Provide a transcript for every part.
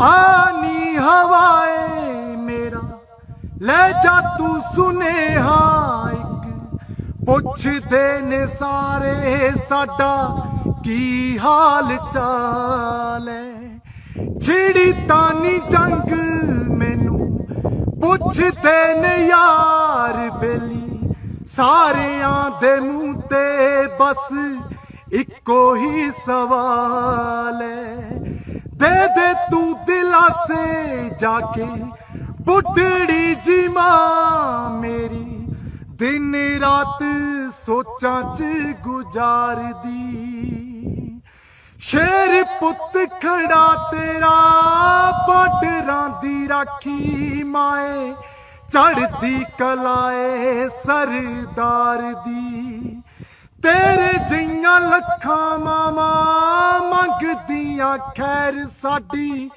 ਆਨੀ ਹਵਾਏ ਮੇਰਾ ਲੈ ਜਾ ਤੂੰ ਸੁਨੇਹਾ ਇੱਕ ਪੁੱਛਦੇ ਨੇ ਸਾਰੇ ਸਾਡਾ ਕੀ ਹਾਲ ਚਾਲ ਹੈ ਛਿੜੀ ਤਾਨੀ ਜੰਗ ਮੈਨੂੰ ਪੁੱਛਦੇ ਨੇ ਯਾਰ ਬੇਲੀ ਸਾਰਿਆਂ ਦੇ ਮੂੰਹ ਤੇ ਬਸ ਇੱਕੋ ਹੀ ਸਵਾਲ ਹੈ ਤੂੰ ਜਾ ਕੇ ਬੁੱਢੜੀ ਜੀ ਮਾਂ ਮੇਰੀ, ਦਿਨ ਰਾਤ ਸੋਚਾਂ ਚ ਗੁਜ਼ਾਰਦੀ। ਸ਼ੇਰ ਪੁੱਤ ਖੜਾ ਤੇਰਾ ਬਾਰਡਰਾਂ ਦੀ ਰਾਖੀ ਮਾਏ ਚੜਦੀ ਕਲਾਏ ਸਰਦਾਰ ਦੀ। ਤੇਰੇ ਜਿਹੀਆਂ ਲੱਖਾਂ ਮਾਮਾ ਮੰਗਦੀਆਂ ਖੈਰ ਸਾਡੀ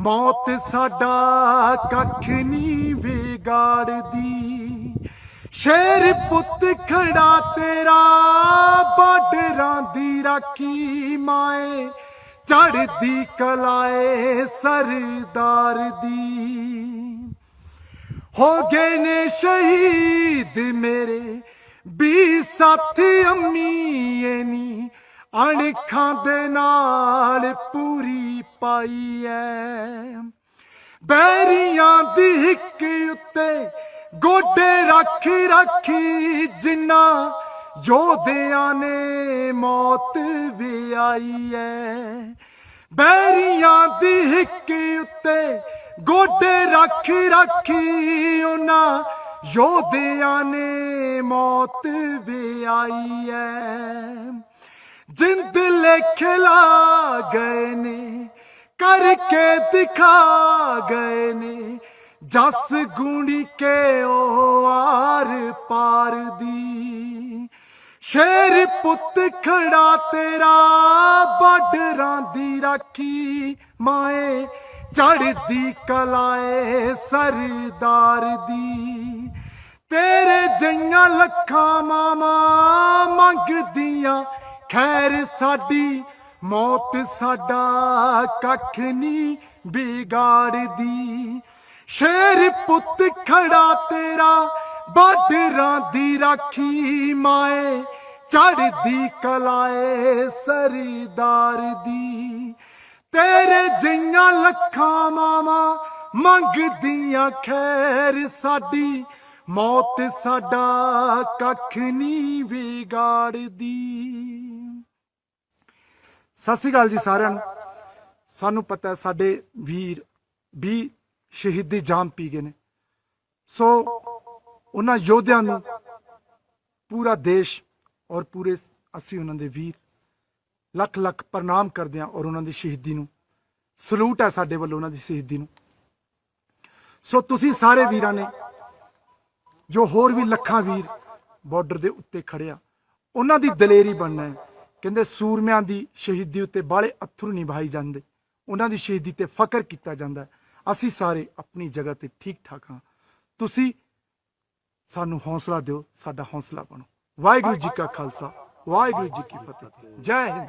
ਮੌਤ ਸਾਡਾ ਕੱਖ ਨਹੀਂ ਵਿਗਾੜਦੀ। ਸ਼ੇਰ ਪੁੱਤ ਖੜਾ ਤੇਰਾ ਬਾਰਡਰਾਂ ਦੀ ਰਾਖੀ ਮਾਏ। ਚੜਦੀ ਕਲਾਏ ਸਰਦਾਰ ਦੀ। ਹੋ ਗਏ ਨੇ ਸ਼ਹੀਦ ਮੇਰੇ ਵੀ ਸਾਥੀ ਅੰਮੀ ਅਣਖਾਂ ਦੇ ਨਾਲ ਪੂਰੀ ਪਾਈ ਐ। ਬੈਰੀਆਂ ਦੀ ਹਿੱਕ ਉੱਤੇ ਗੋਡੇ ਰੱਖ ਰੱਖੀ ਜਿੰਨਾ ਯੋਧਿਆਂ ਨੇ ਮੌਤ ਵੀ ਆਈ ਐ। ਬੈਰੀਆਂ ਦੀ ਹਿੱਕ ਉੱਤੇ ਗੋਡੇ ਰੱਖ ਰੱਖੀ ਉਹਨਾਂ ਯੋਧਿਆਂ ਨੇ ਮੌਤ ਵੀ ਆਈ ਐ। ਜਿੰਦ ਲਿਖਲਾ ਗਏ ਨੇ, ਕਰਕੇ ਦਿਖਾ ਗਏ ਨੇ, ਜਸ ਗੁਣੀ ਕੇ ਉਹ ਆਰ ਪਾਰ ਦੀ। ਸ਼ੇਰ ਪੁੱਤ ਖੜਾ ਤੇਰਾ ਬਾਰਡਰਾਂ ਦੀ ਰਾਖੀ ਮਾਏ ਚੜਦੀ ਕਲਾਏ ਸਰਦਾਰ ਦੀ। ਤੇਰੇ ਜਈਆਂ ਲੱਖਾਂ ਮਾਮਾ ਮੰਗਦੀਆਂ ਖੈਰ ਸਾਡੀ ਮੌਤ ਸਾਡਾ ਕੱਖ ਨਹੀਂ ਵਿਗਾੜਦੀ। ਸ਼ੇਰ ਪੁੱਤ ਖੜਾ ਤੇਰਾ ਬਾਰਡਰਾਂ ਦੀ ਰਾਖੀ ਮਾਏ ਚੜਦੀ ਕਲਾਏ ਸਰਦਾਰ ਦੀ ਤੇਰੇ ਜਿਹੀਆਂ ਲੱਖਾਂ ਮਾਮਾ ਮੰਗਦੀਆਂ ਖੈਰ ਸਾਡੀ, ਮੌਤ ਸਾਡਾ ਕੱਖ ਨਹੀਂ ਵਿਗਾੜਦੀ। ਸਤਿ ਸ਼੍ਰੀ ਅਕਾਲ ਜੀ ਸਾਰਿਆਂ ਨੂੰ। ਸਾਨੂੰ ਪਤਾ ਹੈ ਸਾਡੇ ਵੀਰ ਵੀ ਸ਼ਹੀਦੀ ਜਾਮ ਪੀ ਗਏ ਨੇ। ਸੋ ਉਹਨਾਂ ਯੋਧਿਆਂ ਨੂੰ ਪੂਰਾ ਦੇਸ਼ ਔਰ ਪੂਰੇ ਅਸੀਂ ਉਹਨਾਂ ਦੇ ਵੀਰ ਲੱਖ ਲੱਖ ਪ੍ਰਣਾਮ ਕਰਦੇ ਹਾਂ ਔਰ ਉਹਨਾਂ ਦੀ ਸ਼ਹੀਦੀ ਨੂੰ। ਸਲੂਟ ਹੈ ਸਾਡੇ ਵੱਲੋਂ ਉਹਨਾਂ ਦੀ ਸ਼ਹੀਦੀ ਨੂੰ। ਸੋ ਤੁਸੀਂ ਸਾਰੇ ਵੀਰਾਂ ਨੇ, ਜੋ ਹੋਰ ਵੀ ਲੱਖਾਂ ਵੀਰ ਬਾਰਡਰ ਦੇ ਉੱਤੇ ਖੜਿਆ ਉਹਨਾਂ ਦੀ ਦਲੇਰੀ ਬਣਨਾ ਹੈ। ਕਹਿੰਦੇ ਸੂਰਮਿਆਂ ਦੀ ਸ਼ਹੀਦੀ ਉੱਤੇ ਬਾਲੇ ਅਥਰੂ ਨਹੀਂ ਵਹਾਈ ਜਾਂਦੇ। ਉਹਨਾਂ ਦੀ ਸ਼ਹੀਦੀ ਤੇ ਫਕਰ ਕੀਤਾ ਜਾਂਦਾ ਅਸੀਂ ਸਾਰੇ ਆਪਣੀ ਜਗ੍ਹਾ ਤੇ ਠੀਕ ਠਾਕ ਹਾਂ। ਤੁਸੀਂ ਸਾਨੂੰ ਹੌਸਲਾ ਦਿਓ, ਸਾਡਾ ਹੌਸਲਾ ਬਣੋ। ਵਾਹਿਗੁਰੂ ਜੀ ਕਾ ਖਾਲਸਾ, ਵਾਹਿਗੁਰੂ ਜੀ ਕੀ ਫਤਿਹ। ਜੈ ਹਿੰਦ।